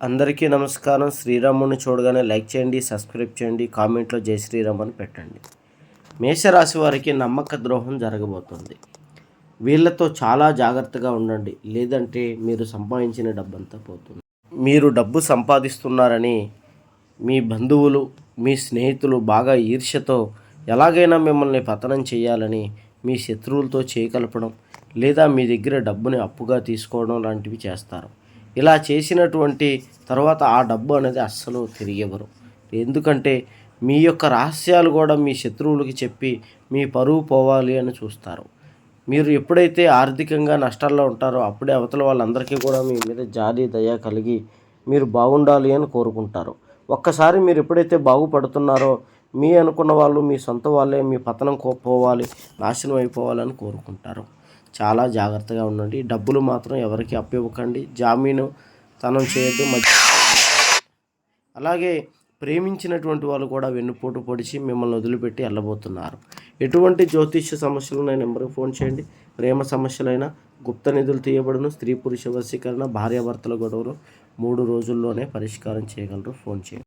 అందరికీ నమస్కారం. శ్రీరాముని చూడగానే లైక్ చేయండి సబ్స్క్రైబ్ చేయండి కామెంట్లో జై శ్రీరామ్ అని పెట్టండి. మేషరాశి వారికి నమ్మక ద్రోహం జరగబోతుంది. వీళ్ళతో చాలా జాగ్రత్తగా ఉండండి. లేదంటే మీరు సంపాదించిన డబ్బంతా పోతుంది. మీరు డబ్బు సంపాదిస్తున్నారని మీ బంధువులు మీ స్నేహితులు బాగా ఈర్ష్యతో ఎలాగైనా మిమ్మల్ని పతనం చేయాలని మీ శత్రువులతో చేయకలపడం లేదా మీ దగ్గర డబ్బుని అప్పుగా తీసుకోవడం లాంటివి చేస్తారు. ఇలా చేసినటువంటి తర్వాత ఆ డబ్బు అనేది అస్సలు తిరిగివ్వరు. ఎందుకంటే మీ యొక్క రహస్యాలు కూడా మీ శత్రువులకి చెప్పి మీ పరువు పోవాలి అని చూస్తారు. మీరు ఎప్పుడైతే ఆర్థికంగా నష్టాల్లో ఉంటారో అప్పుడే అవతల వాళ్ళందరికీ కూడా మీ మీద జాలి దయ కలిగి మీరు బాగుండాలి అని కోరుకుంటారు. ఒక్కసారి మీరు ఎప్పుడైతే బాగుపడుతున్నారో మీ అనుకున్న వాళ్ళు మీ సొంత వాళ్ళే మీ పతనం పోవాలి నాశనం అయిపోవాలని కోరుకుంటారు. చాలా జాగ్రత్తగా ఉండండి. డబ్బులు మాత్రం ఎవరికి అప్పివ్వకండి. జామీను తనం చేయొద్దు మధ్య అలాగే ప్రేమించినటువంటి వాళ్ళు కూడా వెన్నుపోటు పొడిచి మిమ్మల్ని వదిలిపెట్టి వెళ్ళబోతున్నారు ఎటువంటి జ్యోతిష్య సమస్యలు నెంబర్కి ఫోన్ చేయండి. ప్రేమ సమస్యలైన గుప్త నిధులు తీయబడును. స్త్రీ పురుష వశీకరణ భార్యాభర్తల గొడవలు మూడు రోజుల్లోనే పరిష్కారం చేయగలరు. ఫోన్ చేయండి.